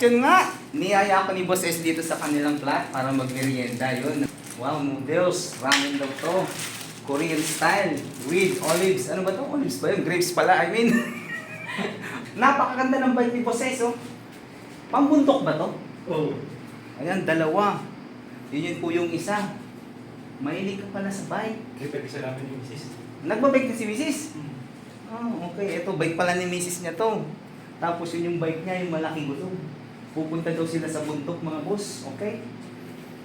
yun nga, niyaya ko ni Boss S dito sa kanilang flat para magmerienda yun. Wow, noodles, ramen daw to. Korean style, with olives. Ano ba to? Olives ba yun? Grapes pala, I mean. Napakaganda ng bite ni Boss S, oh. Pambuntok ba to? Oo. Ayan, dalawa. Yun yun po yung isa. Mahilig ka pala sa bike. Pwede sa namin yung misis. Nagbabike na si Mrs. Ah, okay. Ito, bike pala ni Mrs. niya to. Tapos yun yung bike niya, yung malaki gusto. Pupunta daw sila sa bundok, mga boss. Okay?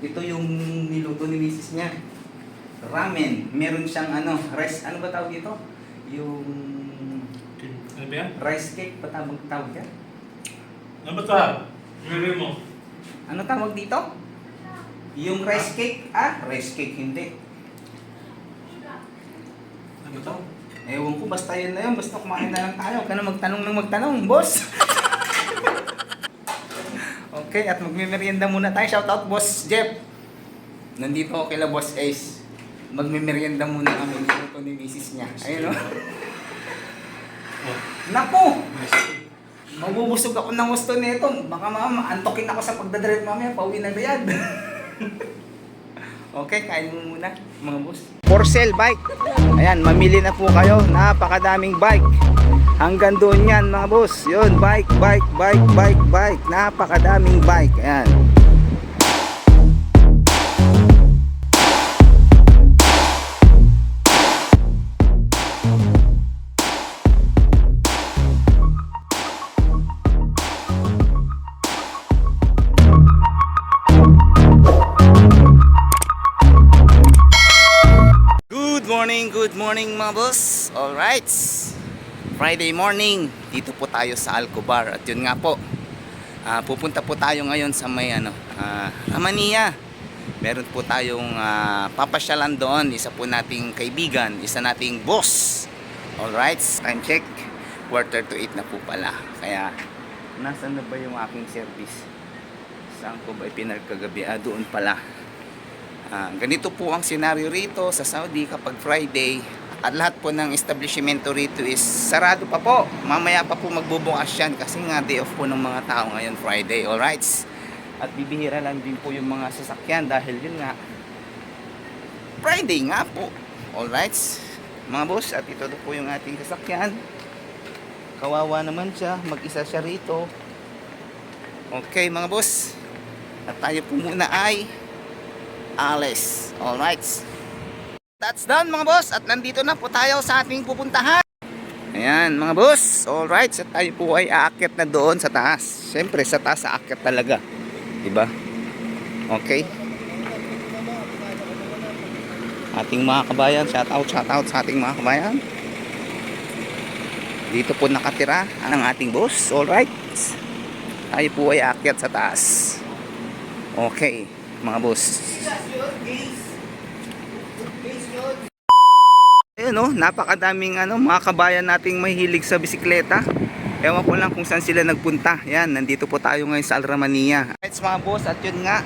Ito yung niluto ni Mrs. niya. Ramen. Meron siyang ano, rice, ano ba tawag dito? Yung Ano ba yan? rice cake, pa tawag, tawag yan? Ano ba ha? Ngayon mo. Ano tawag dito? Yung rice cake? Ah, rice cake, hindi. Ano to? Ewan ko, basta yun na yun. Basta kumain na lang tayo. Huwag ka na magtanong ng magtanong, boss. okay, at magmimerienda muna tayo. Shout out, boss Jeff. Nandito ako kila boss Ace. Magmimerienda muna kami dito ni misis niya. Ayun o. Oh. Naku! Mabubusog ako ng gusto nito. Baka mama, antokin ako sa pagdadrive mamaya. Pauwi na bayad. okay, kain mo muna, mga boss. For sale bike. Ayan, mamili na po kayo. Napakadaming bike. Hanggang doon yan, mga boss. Yun, bike, bike, bike, bike, bike. Napakadaming bike. Ayan. Good morning, good morning mga boss. Alright. Friday morning. Dito po tayo sa Alcobar. At yun nga po. ah, pupunta po tayo ngayon sa may ano, ah, Amania. Meron po tayong ah, papasyalan doon. Isa po nating kaibigan. Isa nating boss. Alright. Time check. Quarter to 8 na po pala. Kaya, nasan na ba yung aking service? Saan ko ba ipinag kagabi? Ah, doon pala. Ah, ganito po ang senaryo rito sa Saudi kapag Friday at lahat po ng establishmento rito is sarado pa po. Mamaya pa po magbubukas yan kasi nga day off po ng mga tao ngayon Friday. Alright? At bibihira lang din po yung mga sasakyan dahil yun nga Friday nga po. Alright? Mga boss, at ito po yung ating sasakyan. Kawawa naman siya. Mag-isa siya rito. Okay mga boss. At tayo po muna ay Alice. Alright. That's done mga boss. At nandito na po tayo sa ating pupuntahan. Ayan mga boss. Alright. Sa tayo po ay aakyat na doon sa taas. Siyempre sa taas aakyat talaga. Diba? Okay. Ating mga kabayan. Shout out, shout out sa ating mga kabayan. Dito po nakatira ang ating boss. Alright. Tayo po ay aakyat sa taas. Okay, mga boss. Ayun oh, napakadaming ano, mga kabayan nating may hilig sa bisikleta. Ewan ko lang kung saan sila nagpunta. Yan, nandito po tayo ngayon sa Alramania. Right, mga boss, at yun nga,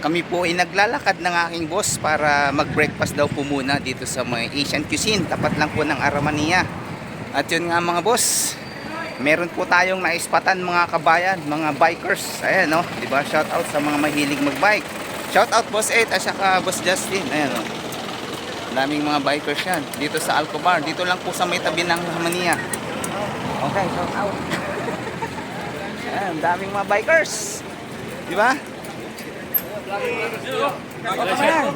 kami po ay naglalakad ng aking boss para mag-breakfast daw po muna dito sa may Asian Cuisine. Tapat lang po ng Aramania. At yun nga mga boss, meron po tayong naispatan mga kabayan, mga bikers. Ayan no, di ba? Shout out sa mga mahilig magbike. Shout out Boss 8 at saka Boss Justin. Ayan no. Daming mga bikers yan. Dito sa Alcobar. Dito lang po sa may tabi ng Hamania. Okay, shout out. Ayan, daming mga bikers. Di ba? Okay yan.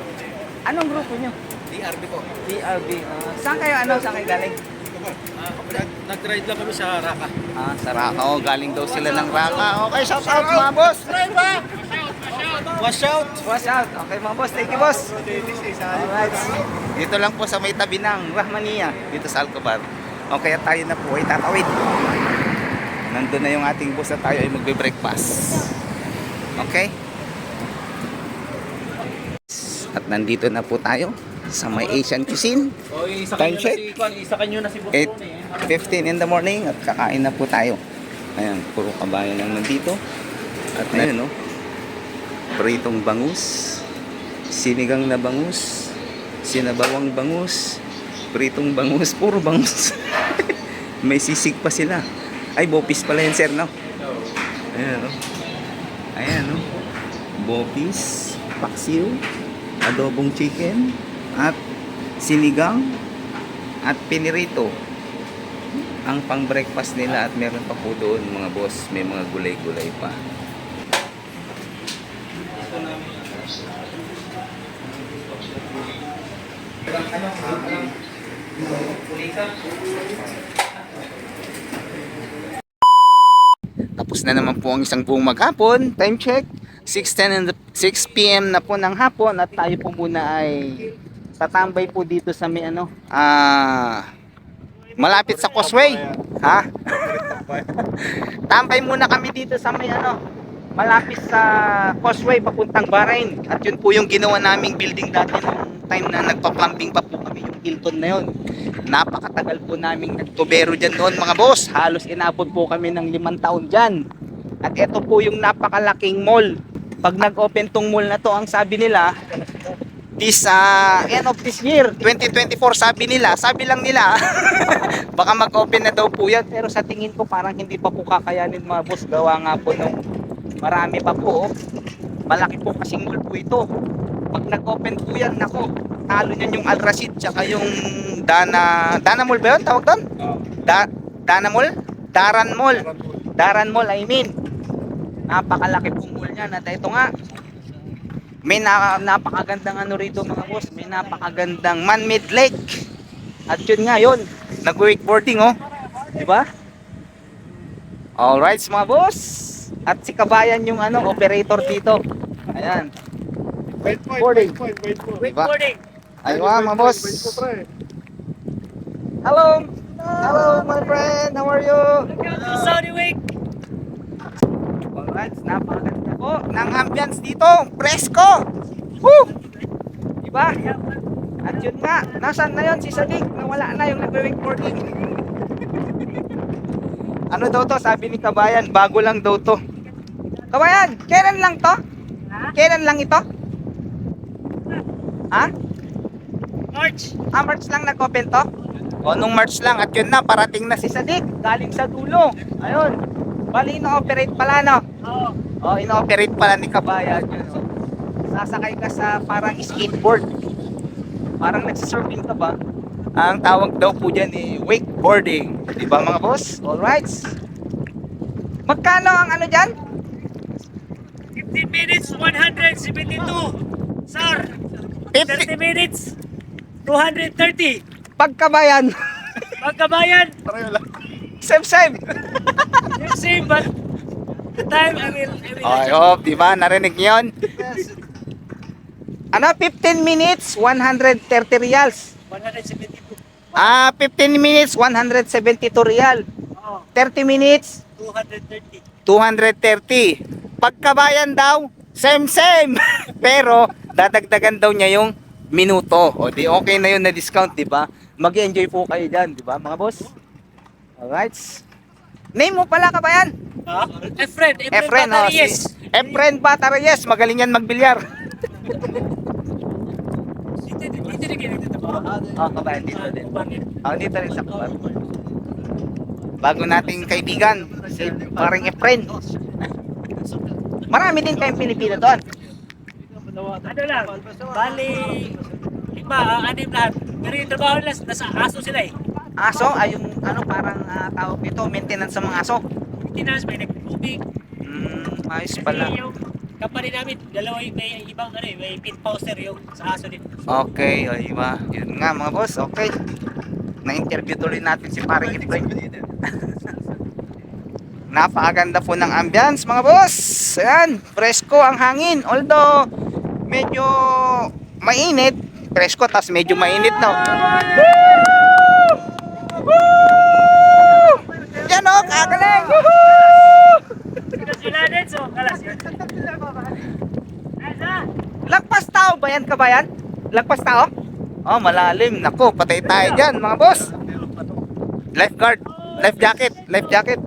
Anong grupo nyo? DRB ko. DRB. Ah, saan kayo ano? Saan kayo galing? Nag-ride lang kami sa Raka. Ah, sa Raka. Oh, galing daw sila ng Raka. Okay, shout out mga boss. Watch out! Watch out. Okay mga boss. Thank you boss. Alright. Dito lang po sa may tabi ng Rahmania. Dito sa Alcobar. Okay, at tayo na po ay tatawid. Nandun na yung ating boss at tayo ay magbe-breakfast. Okay? At nandito na po tayo sa may Asian Cuisine. O, isa Time check. si isa kanyo na si Boss 8.15 in the morning at kakain na po tayo. Ayan, puro kabayan lang nandito. At ayun, no? Pritong bangus, sinigang na bangus, sinabawang bangus, pritong bangus, puro bangus. May sisig pa sila. Ay, bopis pala yan, sir, no? Ayan, no? Ayan, no? Bopis, paksiw, adobong chicken, at sinigang, at pinirito. Ang pang breakfast nila at meron pa po doon mga boss, may mga gulay-gulay pa. Tapos na naman po ang isang buong maghapon. Time check. 6.10 in the, 6 p.m. na po ng hapon at tayo po muna ay tatambay po dito sa may ano, ah, malapit sa Causeway. Ha? Tambay muna kami dito sa may ano, malapit sa Causeway papuntang Bahrain. At yun po yung ginawa naming building dati nung time na nagpa-plumbing pa po kami yung Hilton na yun. Napakatagal po naming nagtubero dyan noon mga boss. Halos inabot po kami ng limang taon dyan. At ito po yung napakalaking mall. Pag nag-open tong mall na to, ang sabi nila, this uh, end of this year, 2024, sabi nila, sabi lang nila, baka mag-open na daw po yan. Pero sa tingin ko parang hindi pa po kakayanin mga boss. Gawa nga po nung marami pa po. oh. Malaki po kasing mall po ito. Pag nag-open po yan, nako, talo niyan yung Al Rashid tsaka yung Dana, Dana Mall ba yun? Tawag doon? Da, Dana Mall? Daran Mall. Daran Mall, I mean. Napakalaki pong mall niyan. At ito nga, may na, napakagandang ano rito mga boss. May napakagandang man-made lake. At yun nga yun, nag-wakeboarding oh. Di ba? Alright mga boss. At si Kabayan yung ano, operator dito. Ayan. Wait point, Boarding. wait point, wait point. Diba? Ayun mga boss. Hello. Hello my friend. How are you? Saudi week. Alright, napakaganda po ng ambience dito. Presko! Woo! Diba? At yun nga, nasan na yun si Sadiq? Nawala na yung nagwe-wakeboarding. Ano daw to? Sabi ni Kabayan, bago lang daw to. Kabayan, kailan lang to? Kailan lang ito? Ha? March. Ah, March lang nag-open to? O, nung March lang. At yun na, parating na si Sadiq. Galing sa dulo. Ayun. Bali, ino-operate pala, no? Oo. Oh, ino-operate pala ni Kabayan yun. So, sasakay ka sa parang skateboard. Parang nagsisurfing ka ba? Ang tawag daw po dyan eh, wakeboarding. Di ba mga boss? Alright. Magkano ang ano dyan? 15 minutes, 172. Sir, 30 50. minutes, 230. Pagkabayan. Pagkabayan, same, same. same same, but the time I will, I will I hope, di ba? Narinig niyo yun? Ano? 15 minutes, 130 reals. 172. Ah, 15 minutes, 172 real. Oo, 30 minutes, 230. 230. Pagkabayan daw, same same. Pero dadagdagan daw niya yung minuto. O di okay na yun na discount, di ba? Mag-enjoy po kayo diyan, di ba, mga boss? Alright. Name mo pala kabayan? Ha? Efren, Efren, Efren, oh, Batariyes. si Efren Batarayes. Magaling yan magbilyar. Dito, dito, dito? Oh, kabayan, dito din. Oh, dito rin sa kabar. Bago nating kaibigan, si parang Efren. Marami din kayong Pilipino doon. Ano lang, bali, lima, ah, anim lahat. Pero yung trabaho nila, nasa aso sila eh. Aso ay yung ano parang ah, tawag nito, maintenance sa mga aso. Tinas, may nag-tubig. Mm, ayos Kasi pala. yung company namin, dalawa yung may ibang ano eh, may pin poster yung sa aso din. Okay, o diba? Yun nga mga boss, okay. Na-interview tuloy natin si Paring Efren. Napakaganda po ng ambience mga boss. Ayan, presko ang hangin. Although, medyo mainit. Presko, tas medyo mainit na. Woo! Woo! Yan o, kagaling! Woohoo! Kasi sila din, so kalas yun. Asa? Lagpas tao ba yan, kabayan? Lagpas tao? Oh, malalim. Nako, patay tayo dyan, mga boss. Lifeguard. Life jacket. Life jacket.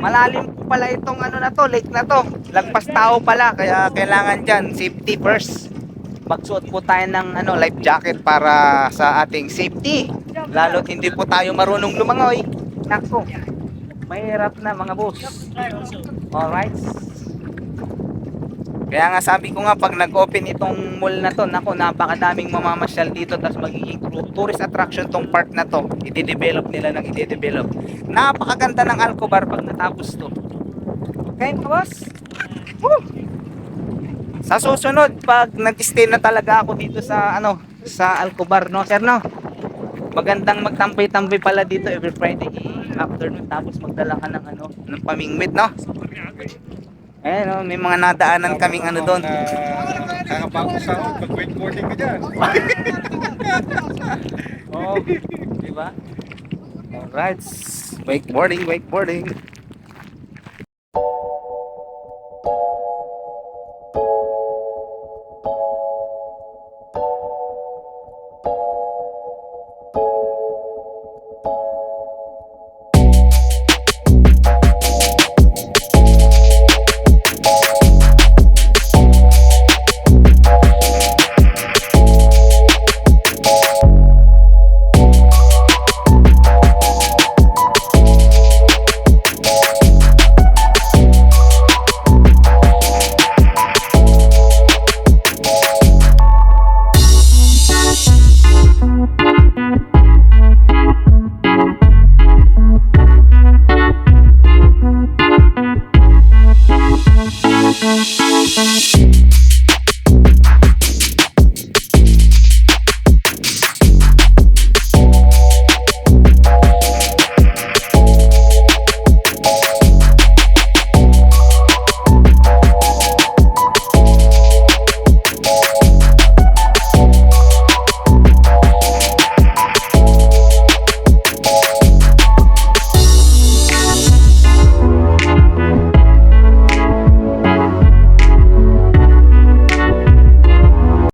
Malalim pala itong ano na to, lake na to. Lagpas tao pala, kaya kailangan dyan, safety first. Magsuot po tayo ng ano, life jacket para sa ating safety. Lalo't hindi po tayo marunong lumangoy. Nako. Mahirap na mga boss. Alright. Kaya nga sabi ko nga pag nag-open itong mall na to, nako napakadaming mamamasyal dito tapos magiging tourist attraction tong park na to. I-develop nila ng i-develop. Napakaganda ng Alcobar pag natapos to. Okay, mga boss? Woo! Sa susunod, pag nag-stay na talaga ako dito sa ano, sa Alcobar, no, sir, no? Magandang magtambay-tambay pala dito every Friday afternoon tapos magdala ka ng ano, ng pamingwit, no? Ayan, no, may mga nadaanan kaming ano doon. Kakapagod sa ako, pag wakeboarding ka dyan. Oh, di ba? Alright. Wakeboarding, wakeboarding.